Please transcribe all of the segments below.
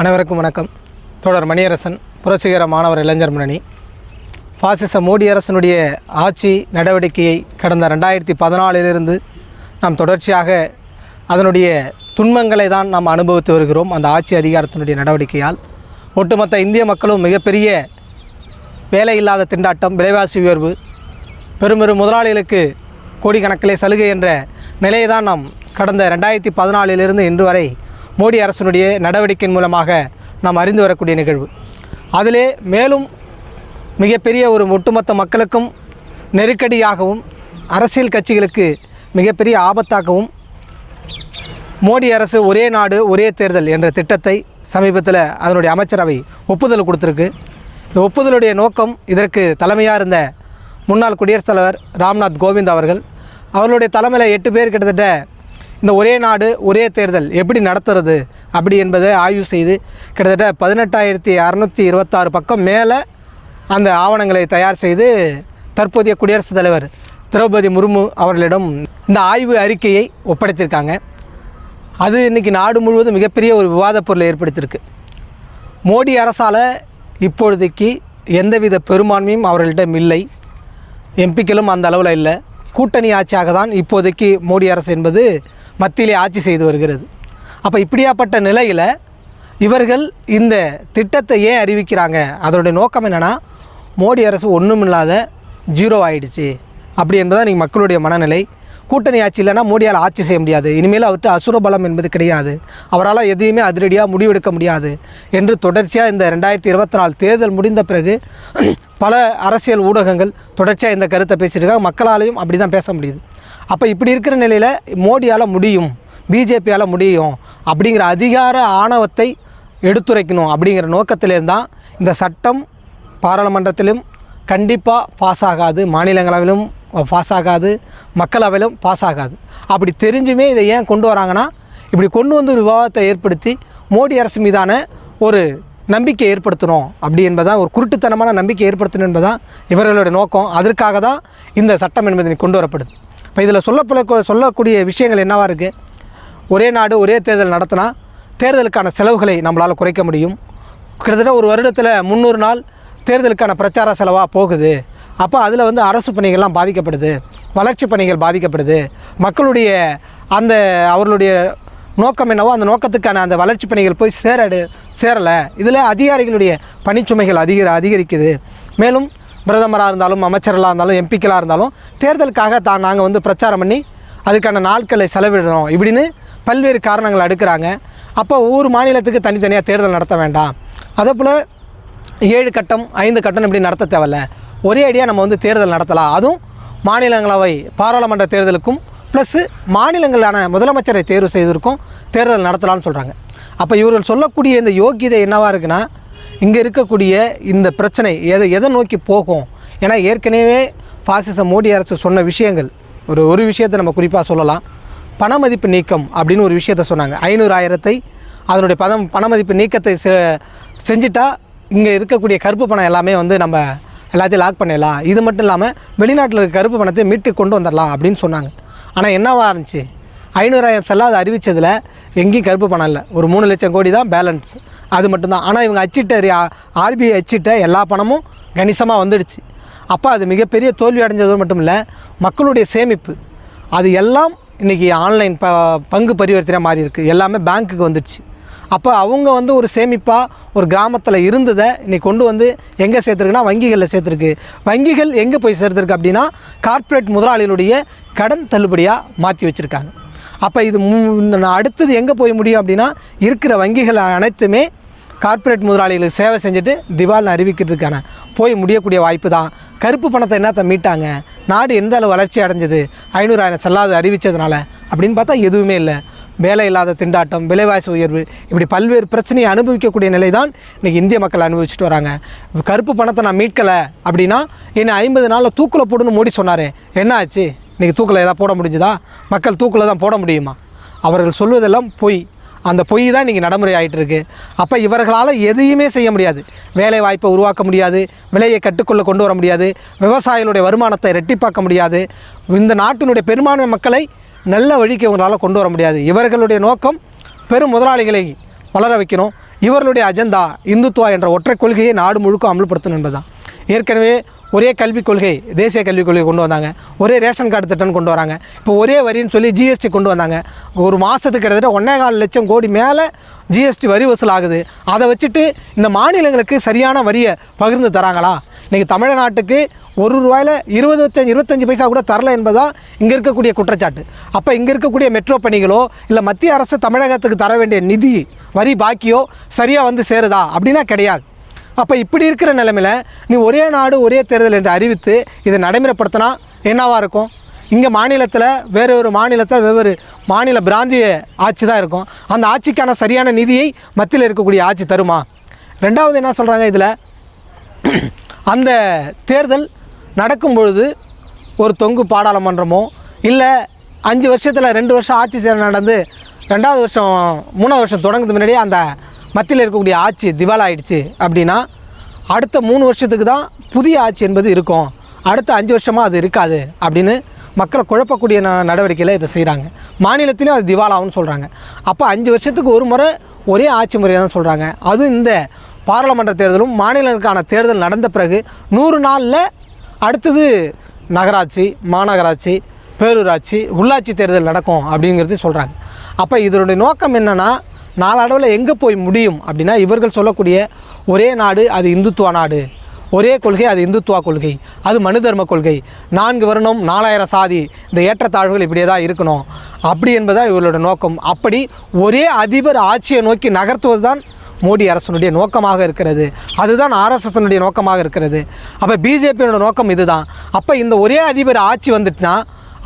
அனைவருக்கும் வணக்கம். தோழர் மணியரசன் புரட்சிகர மாணவர் இளைஞர் முன்னணி. பாசிச மோடி அரசனுடைய ஆட்சி நடவடிக்கையை கடந்த ரெண்டாயிரத்தி பதினாலிலிருந்து நாம் தொடர்ச்சியாக அதனுடைய துன்பங்களை தான் நாம் அனுபவித்து வருகிறோம். அந்த ஆட்சி அதிகாரத்தினுடைய நடவடிக்கையால் ஒட்டுமொத்த இந்திய மக்களும் மிகப்பெரிய வேலை இல்லாத திண்டாட்டம் விலைவாசி உயர்வு பெரும் பெரும் முதலாளிகளுக்கு கோடிக்கணக்கிலே சலுகை என்ற நிலையை தான் நாம் கடந்த ரெண்டாயிரத்தி பதினாலிலிருந்து இன்று வரை மோடி அரசினுடைய நடவடிக்கையின் மூலமாக நாம் அறிந்து வரக்கூடிய நிகழ்வு. அதிலே மேலும் மிகப்பெரிய ஒரு ஒட்டுமொத்த மக்களுக்கும் நெருக்கடியாகவும் அரசியல் கட்சிகளுக்கு மிகப்பெரிய ஆபத்தாகவும் மோடி அரசு ஒரே நாடு ஒரே தேர்தல் என்ற திட்டத்தை சமீபத்தில் அதனுடைய அமைச்சரவை ஒப்புதல் கொடுத்துருக்கு. இந்த ஒப்புதலுடைய நோக்கம் இதற்கு தலைமையாக இருந்த முன்னாள் குடியரசுத் தலைவர் ராம்நாத் கோவிந்த் அவர்கள். அவர்களுடைய தலைமையில் எட்டு பேர் கிட்டத்தட்ட இந்த ஒரே நாடு ஒரே தேர்தல் எப்படி நடத்துறது அப்படி என்பதை ஆய்வு செய்து கிட்டத்தட்ட பதினெட்டாயிரத்தி அறநூற்றி இருபத்தாறு பக்கம் மேலே அந்த ஆவணங்களை தயார் செய்து தற்போதைய குடியரசுத் தலைவர் திரௌபதி முர்மு அவர்களிடம் இந்த ஆய்வு அறிக்கையை ஒப்படைத்திருக்காங்க. அது இன்றைக்கி நாடு முழுவதும் மிகப்பெரிய ஒரு விவாதப் பொருளை ஏற்படுத்தியிருக்கு. மோடி அரசால் இப்பொழுதைக்கு எந்தவித பெரும்பான்மையும் அவர்களிடம் இல்லை. எம்பிக்களும் அந்த அளவில் இல்லை. கூட்டணி ஆட்சியாக தான் இப்போதைக்கு மோடி அரசு என்பது மத்தியிலே ஆட்சி செய்து வருகிறது. அப்போ இப்படியாப்பட்ட நிலையில் இவர்கள் இந்த திட்டத்தை ஏன் அறிவிக்கிறாங்க? அதனுடைய நோக்கம் என்னென்னா மோடி அரசு ஒன்றுமில்லாத ஜீரோ ஆயிடுச்சு. அப்படி என்பதான் இன்றைக்கி மக்களுடைய மனநிலை. கூட்டணி ஆட்சி இல்லைன்னா மோடியால் ஆட்சி செய்ய முடியாது. இனிமேல் அவர்கிட்ட அசுரபலம் என்பது கிடையாது. அவரால் எதையுமே அதிரடியாக முடிவெடுக்க முடியாது என்று தொடர்ச்சியாக இந்த ரெண்டாயிரத்தி இருபத்தி நாலு தேர்தல் முடிந்த பிறகு பல அரசியல் ஊடகங்கள் தொடர்ச்சியாக இந்த கருத்தை பேசியிருக்காங்க மக்களாலையும் அப்படி தான் பேச முடியுது. அப்போ இப்படி இருக்கிற நிலையில் மோடியால் முடியும் பிஜேபியால் முடியும் அப்படிங்கிற அதிகார ஆணவத்தை எடுத்துரைக்கணும் அப்படிங்கிற நோக்கத்திலேருந்து தான் இந்த சட்டம் பாராளுமன்றத்திலும் கண்டிப்பாக பாஸ் ஆகாது மாநிலங்களவிலும் பாஸ் ஆகாது மக்களவையிலும் பாஸ் ஆகாது அப்படி தெரிஞ்சுமே இதை ஏன் கொண்டு வராங்கன்னா இப்படி கொண்டு வந்து ஒரு விவாதத்தை ஏற்படுத்தி மோடி அரசு மீதான ஒரு நம்பிக்கை ஏற்படுத்தணும் அப்படி என்பதான் ஒரு குருட்டுத்தனமான நம்பிக்கை ஏற்படுத்தணும் என்பதான் இவர்களுடைய நோக்கம். அதற்காக தான் இந்த சட்டம் என்பது கொண்டு வரப்படுது. இப்போ இதில் சொல்லப்பட சொல்லக்கூடிய விஷயங்கள் என்னவாக இருக்குது ஒரே நாடு ஒரே தேர்தல் நடத்தினா தேர்தலுக்கான செலவுகளை நம்மளால் குறைக்க முடியும். கிட்டத்தட்ட ஒரு வருடத்தில் முந்நூறு நாள் தேர்தலுக்கான பிரச்சார செலவாக போகுது. அப்போ அதில் வந்து அரசு பணிகள்லாம் பாதிக்கப்படுது வளர்ச்சி பணிகள் பாதிக்கப்படுது. மக்களுடைய அந்த அவர்களுடைய நோக்கம் என்னவோ அந்த நோக்கத்துக்கான அந்த வளர்ச்சி பணிகள் போய் சேரடு சேரலை. இதில் அதிகாரிகளுடைய பணிச்சுமைகள் அதிகரி அதிகரிக்குது. மேலும் பிரதமராக இருந்தாலும் அமைச்சர்களாக இருந்தாலும் எம்பிக்களாக இருந்தாலும் தேர்தலுக்காக தான் நாங்கள் வந்து பிரச்சாரம் பண்ணி அதுக்கான நாட்களை செலவிடணும் இப்படின்னு பல்வேறு காரணங்கள் அடுக்கிறாங்க. அப்போ ஒவ்வொரு மாநிலத்துக்கு தனித்தனியாக தேர்தல் நடத்த வேண்டாம். அதே போல் ஏழு கட்டம் ஐந்து கட்டம் இப்படி நடத்த தேவையில்ல. ஒரே அடியாக நம்ம வந்து தேர்தல் நடத்தலாம். அதுவும் மாநிலங்களவை பாராளுமன்ற தேர்தலுக்கும் ப்ளஸ்ஸு மாநிலங்களான முதலமைச்சரை தேர்வு செய்திருக்கும் தேர்தல் நடத்தலாம்னு சொல்கிறாங்க அப்போ இவர்கள் சொல்லக்கூடிய இந்த யோக்கியதை என்னவாக இருக்குன்னா இங்கே இருக்கக்கூடிய இந்த பிரச்சனை எதை எதை நோக்கி போகும்? ஏன்னா ஏற்கனவே பாசிச மோடி அரசு சொன்ன விஷயங்கள் ஒரு ஒரு விஷயத்தை நம்ம குறிப்பாக சொல்லலாம். பண மதிப்பு நீக்கம் அப்படின்னு ஒரு விஷயத்த சொன்னாங்க. ஐநூறு ஆயிரத்தை அதனுடைய பதம் பணமதிப்பு நீக்கத்தை செ செஞ்சுட்டா இங்கே இருக்கக்கூடிய கருப்பு பணம் எல்லாமே வந்து நம்ம எல்லாத்தையும் லாக் பண்ணிடலாம். இது மட்டும் இல்லாமல் வெளிநாட்டில் இருக்க கருப்பு பணத்தை மீட்டு கொண்டு வந்துடலாம் அப்படின்னு சொன்னாங்க. ஆனால் என்னவா இருந்துச்சு? ஐநூறாயிரம் செல்லாத அறிவித்ததில் எங்கேயும் கருப்பு பணம் இல்லை. ஒரு மூணு லட்சம் கோடி தான் பேலன்ஸ் அது மட்டும்தான். ஆனால் இவங்க அச்சிட்ட ஆர்பிஐ அச்சிட்ட எல்லா பணமும் கணிசமாக வந்துடுச்சு. அப்போ அது மிகப்பெரிய தோல்வி அடைஞ்சது மட்டும் இல்லை மக்களுடைய சேமிப்பு. அது எல்லாம் இன்றைக்கி ஆன்லைன் ப பங்கு பரிவர்த்தனை மாதிரி இருக்குது எல்லாமே பேங்க்குக்கு வந்துடுச்சு. அப்போ அவங்க வந்து ஒரு சேமிப்பாக ஒரு கிராமத்தில் இருந்ததை இன்றைக்கி கொண்டு வந்து எங்கே சேர்த்துருக்குன்னா வங்கிகளில் சேர்த்துருக்கு. வங்கிகள் எங்கே போய் சேர்த்துருக்கு அப்படின்னா கார்ப்பரேட் முதலாளிகளுடைய கடன் தள்ளுபடியாக மாற்றி வச்சுருக்காங்க. அப்போ இது நான் அடுத்தது எங்கே போய் முடியும் அப்படின்னா இருக்கிற வங்கிகள் அனைத்துமே கார்ப்பரேட் முதலாளிகளுக்கு சேவை செஞ்சுட்டு திவால்னு அறிவிக்கிறதுக்கான போய் முடியக்கூடிய வாய்ப்பு தான். கருப்பு பணத்தை என்னத்தை மீட்டாங்க? நாடு எந்த அளவு வளர்ச்சி அடைஞ்சது? ஐநூறாயிரம் செல்லாது அறிவித்ததுனால அப்படின்னு பார்த்தா எதுவுமே இல்லை. வேலை இல்லாத திண்டாட்டம் விலைவாசி உயர்வு இப்படி பல்வேறு பிரச்சனையை அனுபவிக்கக்கூடிய நிலை தான் இன்றைக்கி இந்திய மக்கள் அனுபவிச்சுட்டு வராங்க. கருப்பு பணத்தை நான் மீட்கலை அப்படின்னா என்னை ஐம்பது நாளில் தூக்கில் போடுன்னு மோடி சொன்னார். என்ன ஆச்சு? இன்றைக்கி தூக்கில் ஏதாவது போட முடிஞ்சுதா? மக்கள் தூக்கில் தான் போட முடியுமா? அவர்கள் சொல்வதெல்லாம் பொய். அந்த பொய் தான் இன்றைக்கி நடைமுறை ஆகிட்டு அப்போ இவர்களால் எதையுமே செய்ய முடியாது. வேலை வாய்ப்பை உருவாக்க முடியாது. விலையை கட்டுக்குள்ளே கொண்டு வர முடியாது. விவசாயிகளுடைய வருமானத்தை ரெட்டிப்பாக்க முடியாது. இந்த நாட்டினுடைய பெரும்பான்மை மக்களை நல்ல வழிக்கு இவங்களால் கொண்டு வர முடியாது. இவர்களுடைய நோக்கம் பெரும் முதலாளிகளை வளர வைக்கணும். இவர்களுடைய அஜெண்டா இந்துத்துவா என்ற ஒற்றை கொள்கையை நாடு முழுக்க அமல்படுத்தணும் என்பதுதான். ஏற்கனவே ஒரே கல்விக் கொள்கை தேசிய கல்விக் கொள்கை கொண்டு வந்தாங்க. ஒரே ரேஷன் கார்டு திட்டம் கொண்டு வராங்க. இப்போ ஒரே வரின்னு சொல்லி ஜிஎஸ்டி கொண்டு வந்தாங்க. ஒரு மாதத்துக்கு கிட்டத்தட்ட ஒன்றே கால் லட்சம் கோடி மேலே ஜிஎஸ்டி வரி வசூல் ஆகுது அதை வச்சுட்டு இந்த மாநிலங்களுக்கு சரியான வரியை பகிர்ந்து தராங்களா? இன்றைக்கி தமிழ்நாட்டுக்கு ஒரு ரூபாயில் லட்சம் இருபத்தஞ்சி பைசா கூட தரல என்பதுதான் இங்கே இருக்கக்கூடிய குற்றச்சாட்டு. அப்போ இங்கே இருக்கக்கூடிய மெட்ரோ பணிகளோ இல்லை மத்திய அரசு தமிழகத்துக்கு தர வேண்டிய நிதி வரி பாக்கியோ சரியாக வந்து சேருதா? அப்படின்னா கிடையாது. அப்போ இப்படி இருக்கிற நிலமையில் நீ ஒரே நாடு ஒரே தேர்தல் என்று அறிவித்து இதை நடைமுறைப்படுத்தினா என்னவாக இருக்கும்? இங்கே மாநிலத்தில் வேறு ஒரு மாநிலத்தில் வெவ்வேறு மாநில பிராந்திய ஆட்சி தான் இருக்கும். அந்த ஆட்சிக்கான சரியான நிதியை மத்தியில் இருக்கக்கூடிய ஆட்சி தருமா? ரெண்டாவது என்ன சொல்கிறாங்க இதில்? அந்த தேர்தல் நடக்கும் பொழுது ஒரு தொங்கு பாராளுமன்றமோ இல்லை அஞ்சு வருஷத்தில் ரெண்டு வருஷம் ஆட்சி சேர நடந்து ரெண்டாவது வருஷம் மூணாவது வருஷம் தொடங்குறது முன்னாடியே அந்த மத்தியில் இருக்கக்கூடிய ஆட்சி திவால் ஆயிடுச்சு அப்படின்னா அடுத்த மூணு வருஷத்துக்கு தான் புதிய ஆட்சி என்பது இருக்கும். அடுத்த அஞ்சு வருஷமாக அது இருக்காது அப்படின்னு மக்களை குழப்பக்கூடிய ந நடவடிக்கையில் இதை செய்கிறாங்க மாநிலத்திலையும் அது திவாலாகும்னு சொல்கிறாங்க அப்போ அஞ்சு வருஷத்துக்கு ஒரு முறை ஒரே ஆட்சி முறையை தான் சொல்கிறாங்க அதுவும் இந்த பாராளுமன்ற தேர்தலும் மாநிலங்களுக்கான தேர்தல் நடந்த பிறகு நூறு நாளில் அடுத்தது நகராட்சி மாநகராட்சி பேரூராட்சி உள்ளாட்சி தேர்தல் நடக்கும் அப்படிங்கிறது சொல்கிறாங்க அப்போ இதனுடைய நோக்கம் என்னென்னா நாளடைவில் எங்கே போய் முடியும் அப்படின்னா இவர்கள் சொல்லக்கூடிய ஒரே நாடு அது இந்துத்துவ நாடு. ஒரே கொள்கை அது இந்துத்துவா கொள்கை. அது மனு தர்ம கொள்கை. நான்கு வருணம் நாலாயிரம் சாதி இந்த ஏற்றத்தாழ்வுகள் இப்படியே தான் இருக்கணும். அப்படி என்பதா இவர்களோட நோக்கம். அப்படி ஒரே அதிபர் ஆட்சியை நோக்கி நகர்த்துவது தான் மோடி அரசனுடைய நோக்கமாக இருக்கிறது. அதுதான் ஆர்எஸ்எஸ்னுடைய நோக்கமாக இருக்கிறது. அப்போ பிஜேபியோட நோக்கம் இதுதான். அப்போ இந்த ஒரே அதிபர் ஆட்சி வந்துட்டுனா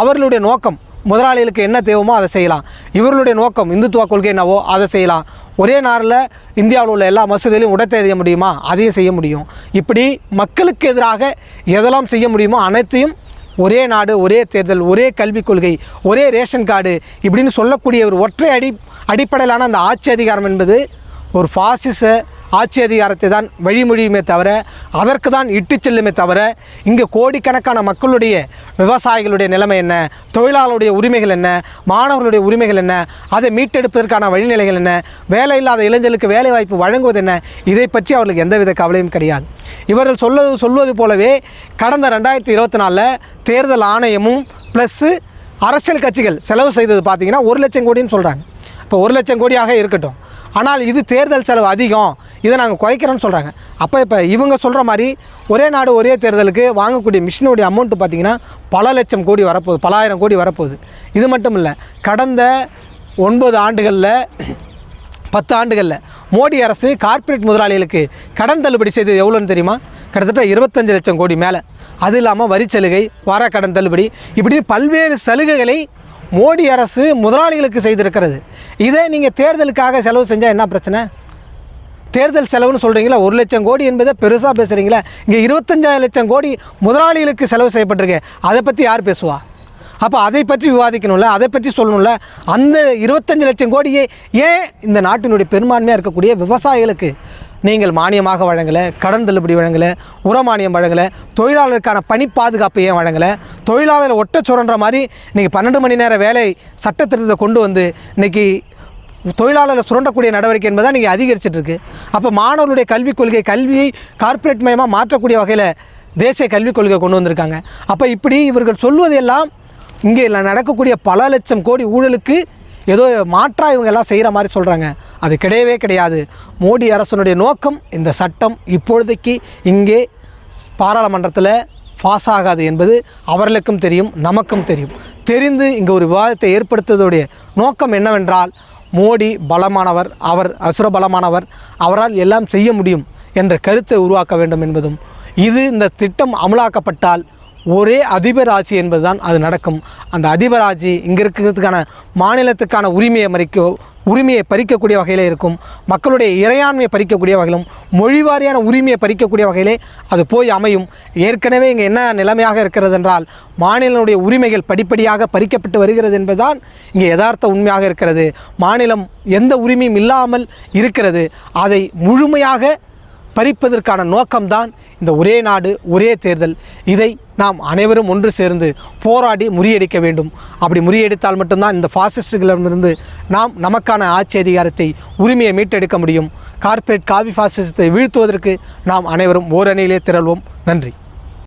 அவர்களுடைய நோக்கம் முதலாளிகளுக்கு என்ன தேவையோ அதை செய்யலாம். இவர்களுடைய நோக்கம் இந்துத்துவ கொள்கை என்னவோ அதை செய்யலாம். ஒரே நாளில் இந்தியாவில் உள்ள எல்லா மசூதியிலையும் உடை முடியுமா? அதையும் செய்ய முடியும். இப்படி மக்களுக்கு எதிராக எதெல்லாம் செய்ய முடியுமோ அனைத்தையும் ஒரே நாடு ஒரே தேர்தல் ஒரே கல்விக் கொள்கை ஒரே ரேஷன் கார்டு இப்படின்னு சொல்லக்கூடிய ஒரு ஒற்றை அடி அடிப்படையிலான அந்த ஆட்சி அதிகாரம் என்பது ஒரு ஃபாசிச ஆட்சி அதிகாரத்தை தான் வழிமொழியுமே தவிர அதற்கு தான் இட்டு செல்லுமே தவிர இங்கே கோடிக்கணக்கான மக்களுடைய விவசாயிகளுடைய நிலைமை என்ன? தொழிலாளருடைய உரிமைகள் என்ன? மாணவர்களுடைய உரிமைகள் என்ன? அதை மீட்டெடுப்பதற்கான வழிநிலைகள் என்ன? வேலை இல்லாத இளைஞர்களுக்கு வேலை வாய்ப்பு வழங்குவது என்ன? இதை பற்றி அவர்களுக்கு எந்தவித கவலையும் கிடையாது. இவர்கள் சொல்வது சொல்வது போலவே கடந்த ரெண்டாயிரத்தி இருபத்தி நாலில் தேர்தல் ஆணையமும் ப்ளஸ்ஸு அரசியல் கட்சிகள் செலவு செய்தது பார்த்தீங்கன்னா ஒரு லட்சம் கோடின்னு சொல்கிறாங்க இப்போ ஒரு லட்சம் கோடியாக இருக்கட்டும். ஆனால் இது தேர்தல் செலவு அதிகம். இதை நாங்கள் குறைக்கிறோன்னு சொல்கிறாங்க அப்போ இப்போ இவங்க சொல்கிற மாதிரி ஒரே நாடு ஒரே தேர்தலுக்கு வாங்கக்கூடிய மிஷினுடைய அமௌண்ட்டு பார்த்திங்கன்னா பல லட்சம் கோடி வரப்போகுது பலாயிரம் கோடி வரப்போகுது. இது மட்டும் இல்லை கடந்த ஒன்பது ஆண்டுகளில் பத்து ஆண்டுகளில் மோடி அரசு கார்ப்பரேட் முதலாளிகளுக்கு கடன் தள்ளுபடி செய்தது எவ்வளோன்னு தெரியுமா? கிட்டத்தட்ட இருபத்தஞ்சு லட்சம் கோடி மேலே. அது இல்லாமல் வரி சலுகை வார கடன் தள்ளுபடி இப்படி பல்வேறு சலுகைகளை மோடி அரசு முதலாளிகளுக்கு செய்திருக்கிறது. இதை நீங்கள் தேர்தலுக்காக செலவு செஞ்சால் என்ன பிரச்சனை? தேர்தல் செலவுன்னு சொல்கிறீங்களா ஒரு லட்சம் கோடி என்பதை பெருசாக பேசுகிறீங்களா இங்கே இருபத்தஞ்சாயிரம் லட்சம் கோடி முதலாளிகளுக்கு செலவு செய்யப்பட்டிருக்கு. அதை பற்றி யார் பேசுவா? அப்போ அதை பற்றி விவாதிக்கணும்ல அதை பற்றி சொல்லணும்ல. அந்த இருபத்தஞ்சு லட்சம் கோடியே ஏன் இந்த நாட்டினுடைய பெரும்பான்மையாக இருக்கக்கூடிய விவசாயிகளுக்கு நீங்கள் மானியமாக வழங்கலை கடன் தள்ளுபடி வழங்கலை உரமானியம் வழங்கலை தொழிலாளருக்கான பணி பாதுகாப்பு ஏன் வழங்கலை? தொழிலாளரை ஒட்ட சுரன்ற மாதிரி இன்றைக்கி பன்னெண்டு மணி நேர வேலை சட்டத்திட்டத்தை கொண்டு வந்து இன்றைக்கி தொழிலாளர்களை சுரண்டக்கூடிய நடவடிக்கை என்பதை நீங்கள் அதிகரிச்சுட்டு இருக்கு அப்போ மாணவர்களுடைய கல்விக் கொள்கை கல்வியை கார்ப்பரேட் மயமாக மாற்றக்கூடிய வகையில் தேசிய கல்விக் கொள்கை கொண்டு வந்திருக்காங்க. அப்போ இப்படி இவர்கள் சொல்வதெல்லாம் இங்கே நடக்கக்கூடிய பல லட்சம் கோடி ஊழலுக்கு ஏதோ மாற்றாக இவங்க எல்லாம் செய்கிற மாதிரி சொல்கிறாங்க அது கிடையவே கிடையாது. மோடி அரசனுடைய நோக்கம் இந்த சட்டம் இப்பொழுதைக்கு இங்கே பாராளுமன்றத்தில் பாஸ் ஆகாது என்பது அவர்களுக்கும் தெரியும் நமக்கும் தெரியும். தெரிந்து இங்கே ஒரு விவாதத்தை ஏற்படுத்துவதுடைய நோக்கம் என்னவென்றால் மோடி பலமானவர் அவர் அசுர பலமானவர் அவரால் எல்லாம் செய்ய முடியும் என்ற கருத்தை உருவாக்க வேண்டும் என்பதும் இது இந்த திட்டம் அமலாக்கப்பட்டால் ஒரே அதிபர் ஆட்சி என்பதுதான் அது நடக்கும். அந்த அதிபர் ஆட்சி இங்கே இருக்கிறதுக்கான மாநிலத்துக்கான உரிமையை மறைக்கோ உரிமையை பறிக்கக்கூடிய வகையில் இருக்கும். மக்களுடைய இறையாண்மையை பறிக்கக்கூடிய வகையிலும் மொழிவாரியான உரிமையை பறிக்கக்கூடிய வகையிலே அது போய் அமையும். ஏற்கனவே இங்கே என்ன நிலைமையாக இருக்கிறது என்றால் மாநிலனுடைய உரிமைகள் படிப்படியாக பறிக்கப்பட்டு வருகிறது என்பதுதான் இங்கே யதார்த்த உண்மையாக இருக்கிறது. மாநிலம் எந்த உரிமையும் இல்லாமல் இருக்கிறது. அதை முழுமையாக பறிப்பதற்கான நோக்கம்தான் இந்த ஒரே நாடு ஒரே தேர்தல். இதை நாம் அனைவரும் ஒன்று சேர்ந்து போராடி முறியடிக்க வேண்டும். அப்படி முறியடித்தால் மட்டும்தான் இந்த ஃபாசிஸ்டுகளிடமிருந்து நாம் நமக்கான ஆட்சி அதிகாரத்தை உரிமையை மீட்டெடுக்க முடியும். கார்ப்பரேட் காவி ஃபாசிசத்தை வீழ்த்துவதற்கு நாம் அனைவரும் ஓரணியிலே திரள்வோம். நன்றி.